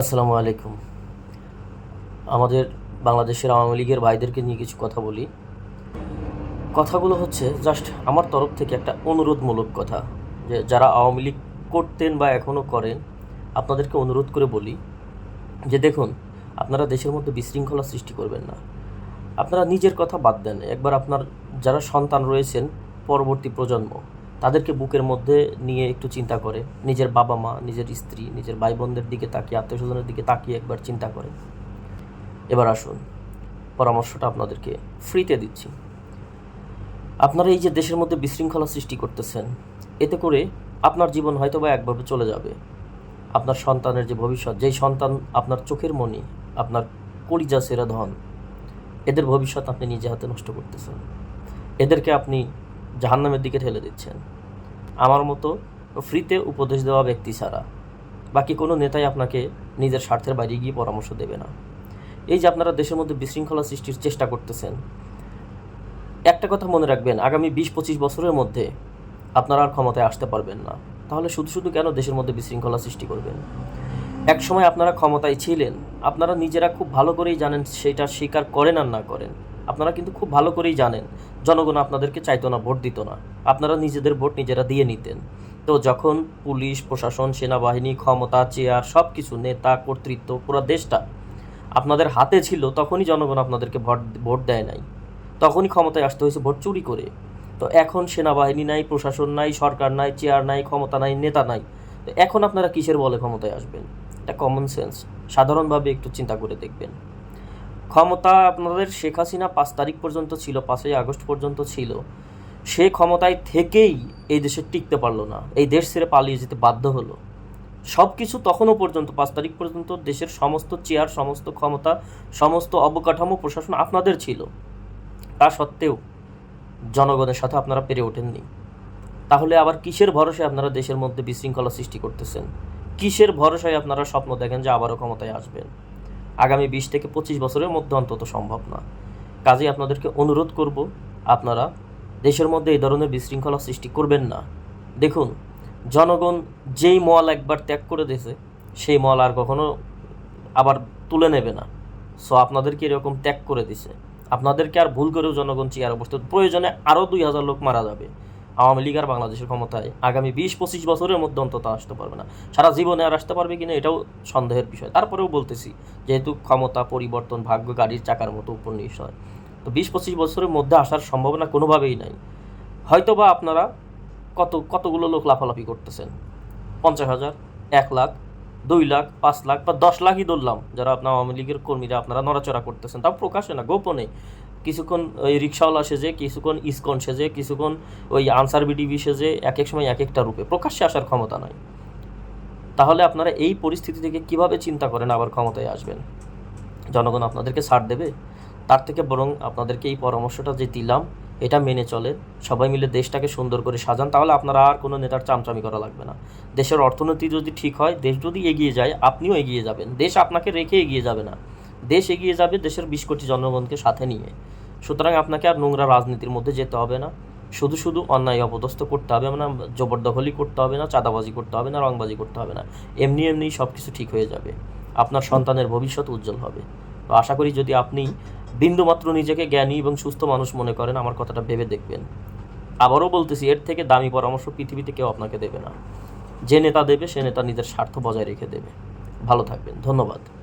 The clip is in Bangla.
আসসালামু আলাইকুম। আমাদের বাংলাদেশের আওয়ামী লীগের ভাইদেরকে নিয়ে কিছু কথা বলি। কথাগুলো হচ্ছে জাস্ট আমার তরফ থেকে একটা অনুরোধমূলক কথা, যে যারা আওয়ামী লীগ করতেন বা এখনও করেন, আপনাদেরকে অনুরোধ করে বলি যে দেখুন, আপনারা দেশের মধ্যে বিশৃঙ্খলা সৃষ্টি করবেন না। আপনারা নিজের কথা বাদ দেন। একবার আপনার যারা সন্তান রয়েছেন, পরবর্তী প্রজন্ম তাদেরকে বুকের মধ্যে নিয়ে একটু চিন্তা করে। নিজের বাবা মা, নিজের স্ত্রী, নিজের ভাই বোনদের দিকে তাকিয়ে, আত্মীয় স্বজনের দিকে তাকিয়ে একবার চিন্তা করে। এবার আসুন, পরামর্শটা আপনাদেরকে ফ্রিতে দিচ্ছি। আপনারা এই যে দেশের মধ্যে বিশৃঙ্খলা সৃষ্টি করতেছেন, এতে করে আপনার জীবন হয়তো বা একভাবে চলে যাবে। আপনার সন্তানের যে ভবিষ্যৎ, যেই সন্তান আপনার চোখের মণি আপনার কলিজা সেরা ধন, এদের ভবিষ্যৎ আপনি নিজে হাতে নষ্ট করতেছেন। এদেরকে আপনি জাহান্নামের দিকে ঠেলে দিচ্ছেন। আমার মতো ফ্রিতে উপদেশ দেওয়া ব্যক্তি ছাড়া বাকি কোনো নেতাই আপনাকে নিজের স্বার্থের বাইরে গিয়ে পরামর্শ দেবে না। এই যে আপনারা দেশের মধ্যে বিশৃঙ্খলা সৃষ্টির চেষ্টা করতেছেন, একটা কথা মনে রাখবেন, আগামী বিশ পঁচিশ বছরের মধ্যে আপনারা আর ক্ষমতায় আসতে পারবেন না। তাহলে শুধু শুধু কেন দেশের মধ্যে বিশৃঙ্খলা সৃষ্টি করবেন? এক সময় আপনারা ক্ষমতায় ছিলেন, আপনারা নিজেরা খুব ভালো করেই জানেন সেটা স্বীকার করেন আর না করেন। আপনারা কিন্তু খুব ভালো করেই জানেন, জনগণ আপনাদেরকে চাইতো না, ভোট দিত না। আপনারা নিজেদের ভোট নিজেরা দিয়ে নিতেন। তো যখন পুলিশ, প্রশাসন, সেনাবাহিনী, ক্ষমতা, চেয়ার সব কিছু নেতা, কর্তৃত্ব, পুরো দেশটা আপনাদের হাতে ছিল, তখনই জনগণ আপনাদেরকে ভোট ভোট দেয় নাই। তখনই ক্ষমতায় আসতে হয়েছে ভোট চুরি করে। তো এখন সেনাবাহিনী নাই, প্রশাসন নাই, সরকার নাই, চেয়ার নাই, ক্ষমতা নাই, নেতা নাই। তো এখন আপনারা কিসের বলে ক্ষমতায় আসবেন? এটা কমন সেন্স সাধারণভাবে একটু চিন্তা করে দেখবেন। ক্ষমতা আপনাদের শেখ হাসিনা পাঁচ তারিখ পর্যন্ত ছিল, পাঁচই আগস্ট পর্যন্ত ছিল। সে ক্ষমতায় থেকেই এই দেশে টিকতে পারল না। এই দেশ ছেড়ে পালিয়ে যেতে বাধ্য হলো। সব কিছু তখনও পর্যন্ত, পাঁচ তারিখ পর্যন্ত দেশের সমস্ত চেয়ার, সমস্ত ক্ষমতা, সমস্ত অবকাঠামো, প্রশাসন আপনাদের ছিল। তা সত্ত্বেও জনগণের সাথে আপনারা পেরে ওঠেননি। তাহলে আবার কিসের ভরসায় আপনারা দেশের মধ্যে বিশৃঙ্খলা সৃষ্টি করতেছেন? কিসের ভরসায় আপনারা স্বপ্ন দেখেন যে আবারও ক্ষমতায় আসবেন? আগামী বিশ থেকে পঁচিশ বছরের মধ্যে অন্তত সম্ভব না। কাজেই আপনাদেরকে অনুরোধ করব, আপনারা দেশের মধ্যে এই ধরনের বিশৃঙ্খলা সৃষ্টি করবেন না। দেখুন, জনগণ যেই মল একবার ত্যাগ করে দিয়েছে, সেই মল আর কখনো আবার তুলে নেবে না। সো আপনাদেরকে এরকম ত্যাগ করে দিছে আপনাদেরকে আর ভুল করেও জনগণ চেয়ার অবস্থা প্রয়োজনে আরও দুই হাজার লোক মারা যাবে। আওয়ামী লীগ আর বাংলাদেশের ক্ষমতায় আগামী বিশ পঁচিশ বছরের মধ্যে অন্তত আসতে পারবে না। সারা জীবনে আর আসতে পারবে কিনা এটাও সন্দেহের বিষয়। তারপরেও বলতেছি, যেহেতু ক্ষমতা, পরিবর্তন, ভাগ্য, গাড়ির চাকার মতো উপন্যাস হয় তো বিশ পঁচিশ বছরের মধ্যে আসার সম্ভাবনা কোনোভাবেই নাই। হয়তো বা আপনারা কত, কতগুলো লোক লাফালাফি করতেছেন? পঞ্চাশ হাজার, এক লাখ, দুই লাখ, পাঁচ লাখ বা দশ লাখই ধরলাম, যারা আপনার আওয়ামী লীগের কর্মীরা আপনারা নড়াচড়া করতেছেন। তাও প্রকাশে না, গোপনে। কিছুক্ষণ ওই রিক্সাওয়ালা সেজে, কিছুক্ষণ ইসকন সেজে, কিছুক্ষণ ওই আনসার বিডিবি সেজে এক এক সময় এক একটা রূপে। প্রকাশ্যে আসার ক্ষমতা নাই। তাহলে আপনারা এই পরিস্থিতি থেকে কীভাবে চিন্তা করেন আবার ক্ষমতায় আসবেন? জনগণ আপনাদেরকে ছাড় দেবে? তার থেকে বরং আপনাদেরকে এই পরামর্শটা যে দিলাম, এটা মেনে চলে সবাই মিলে দেশটাকে সুন্দর করে সাজান, তাহলে আপনারা আর কোনো নেতার চামচামি করা লাগবে না। দেশের অর্থনীতি যদি ঠিক হয়, দেশ যদি এগিয়ে যায়, আপনিও এগিয়ে যাবেন। দেশ আপনাকে রেখে এগিয়ে যাবে না। দেশ এগিয়ে যাবে, দেশের বিশ কোটি জনগণকে সাথে নিয়ে। সুতরাং আপনাকে আর নোংরা রাজনীতির মধ্যে যেতে হবে না। শুধু শুধু অন্যায় অপদস্থ করতে হবে না জবরদখলি করতে হবে না, চাঁদাবাজি করতে হবে না, রংবাজি করতে হবে না। এমনি এমনি সব কিছু ঠিক হয়ে যাবে। আপনার সন্তানের ভবিষ্যৎ উজ্জ্বল হবে। তো আশা করি যদি আপনি বিন্দুমাত্র নিজেকে জ্ঞানী এবং সুস্থ মানুষ মনে করেন, আমার কথাটা ভেবে দেখবেন। আবারও বলতেছি, এর থেকে দামি পরামর্শ পৃথিবীতে কেউ আপনাকে দেবে না। যে নেতা দেবে, সে নেতা নিজের স্বার্থ বজায় রেখে দেবে। ভালো থাকবেন। ধন্যবাদ।